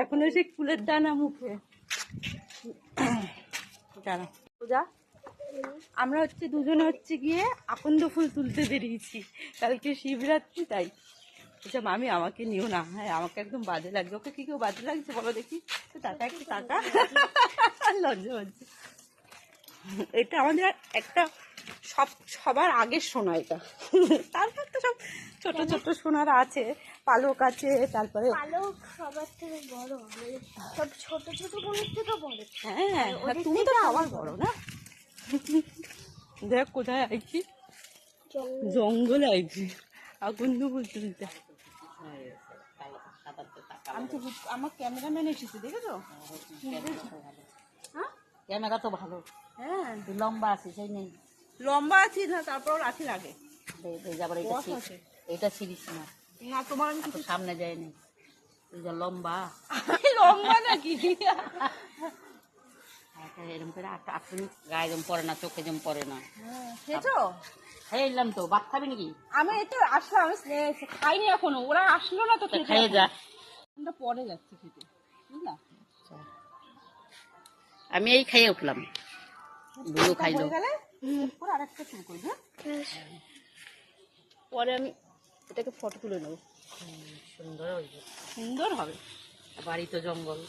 এখনও সে কুলের দানা মুখে। দাঁড়া। পূজা, আমরা হচ্ছে দুজনে হচ্ছে গিয়ে আকন্দ ফুল তুলতে বেরিয়েছি। কালকে শিবরাত্রি, তাই। বলছে, মামি, আমাকে নিও না। হ্যাঁ আমাকে একদম বাজে লাগছে। ওকে কি কেউ বাজে লাগছে বলো দেখি। তো টাকা একটু টাকা। লজ্জা হচ্ছে এটা আমাদের একটা সব সবার আগের সোনা এটা। তারপর তো সব ছোট ছোট সোনার আছে পালক আছে তারপরে পালক সবার থেকে বড় মানে সব ছোট ছোট বোনের থেকে বড়। হ্যাঁ তুমি তো সবার বড়। না? দেখ কোথায় আইছি? জঙ্গল। জঙ্গলে আইছি। আগুন আমি তো আমার ক্যামেরাম্যান এসেছে দেখেছ? হ্যাঁ। ক্যামেরা তো ভালো। হ্যাঁ। লম্বা আছে সেই নেই। লম্বা আছি না তারপর রাখি লাগে। এটা বস ছি- এটা ছিড়িস না। না তোমার আমি তো সামনে তুই যা লম্বা। লম্বা নাকি? একটা এরকম করে আট আট মিনিট গায়ে পড়ে না চোখে পড়ে না। খেয়েছো খেয়ে এলাম তো ভাত খাবি নাকি? আমি এই তো আসলাম আমি স্নে- খাইনি এখনও ওরা আসলো না তো তা খেতে খেয়ে যা। আমরা পরে যাচ্ছি খেতে বুঝলা? আমি এই খেয়ে উঠলাম। বুলু খাইলো। হয়ে গেলে পরে আরেকটা শুরু করবি? পরে আমি এটাকে ফটো তুলে নেব। সুন্দর সুন্দর হবে। বাড়ি তো জঙ্গল।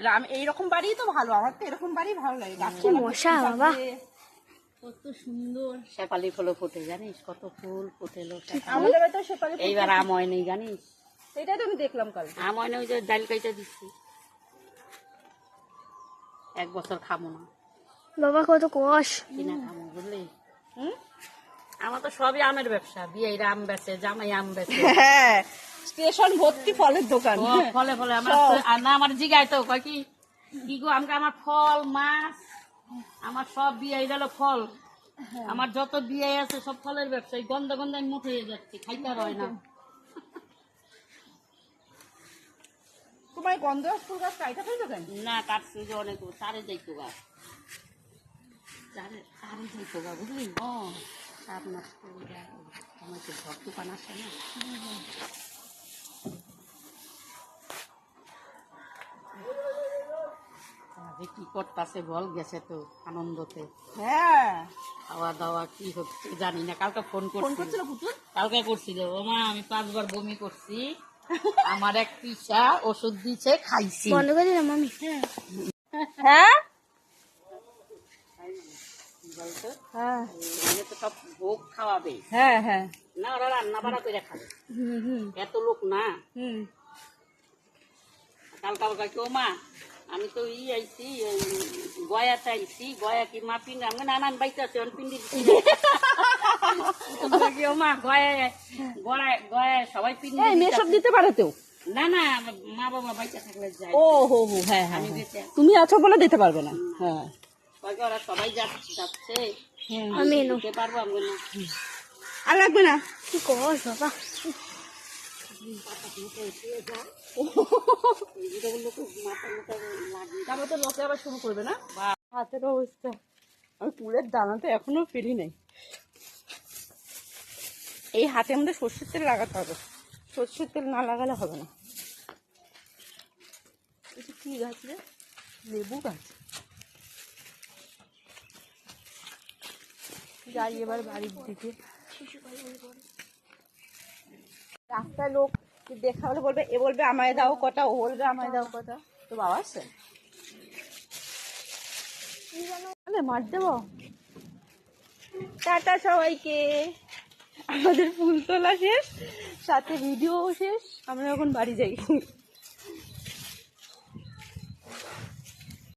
গ্রাম এইরকম বাড়ি তো ভালো আমার তো এরকম বাড়ি ভালো লাগে। মশা বাবা। কত সুন্দর। শেফালি ফুলও ফোটে জানিস? কত ফুল ফুটেলো। আমাদের বাড়িতে সেপারে এইবার আম হয় নেই জানিস? সেটাই তো আমি দেখলাম কাল। আম হয় না ওই যে ডাল কাইটা দিচ্ছি। এক বছর খাব না। বাবা কত কষ। কিনা বুঝলি? হুম? আমার তো সবই আমের ব্যবসা বিয়ের আম বেচে জামাই আম বেচে। হ্যাঁ স্টেশন ভর্তি ফলের দোকান। ফলে ফলে আমার না আমার জিগায় তো কয় কি? কি গো আমাকে আমার ফল মাছ আমার সব বিয়ে গেল ফল। আমার যত বিয়ে আছে সব ফলের ব্যবসা এই গন্ধ গন্ধ আমি মুঠে হয়ে যাচ্ছি খাইতে আর হয় না। তোমার গন্ধ ফুল গাছ কাইটা ফেলছো কেন? না কাটছি যে অনেক তারে যাইতো গা তারে তারে যাইতো গা বুঝলি? ও। সাত মাস আমার তো ঘর দোকান আছে না আরে কি করতেছে বল গেছে তো আনন্দতে। হ্যাঁ। খাওয়া দাওয়া কি হচ্ছে জানি না কালকে ফোন ফোন করছিল। কালকে করছিল ও মা আমি পাঁচবার বমি করছি আমার এক পিসা ওষুধ দিছে খাইছি। বন্ধ করে মামি। হ্যাঁ। হ্যাঁ। তো সব ভোগ খাওয়াবে। হ্যাঁ হ্যাঁ। না ওরা রান্না বাড়া করে খাবে। হুম হুম। এত লোক না। হুম। কাল কেউ মা আমি তো ই আইছি এই গয়াতে আইছি গয়া কি মা পিন্ডি আমি নানান বাইতে আছে পিন্ডি কেউ মা গয়া গয়া সবাই পিন্ডি এই মেয়ে সব দিতে পারে তো? না না মা বাবা বাইতে থাকলে যায়। ও হো হো হ্যাঁ হ্যাঁ। তুমি আছো বলে দিতে পারবে না। হ্যাঁ। ওরা সবাই যাচ্ছে আমি পারব আমি আর লাগবে না? কি কষ বাবা? তো লোকে আবার শুরু করবে না? বা হাতের অবস্থা। আমি কুলের দানা তো এখনও ফেরি নাই। এই হাতে মধ্যে সর্ষের তেল লাগাতে হবে। সর্ষের তেল না লাগালে হবে না। এটা কি গাছ রে? লেবু গাছ। যাই এবার বাড়ির দিকে। রাস্তায় লোক দেখা হলে বলবে? এ বলবে, আমায় দাও কটা, ও বলবে, আমায় দাও কটা। তো বাবা আসছে। মার দেবো? টাটা সবাইকে। আমাদের ফুল তোলা শেষ, সাথে ভিডিও শেষ। আমরা এখন বাড়ি যাই।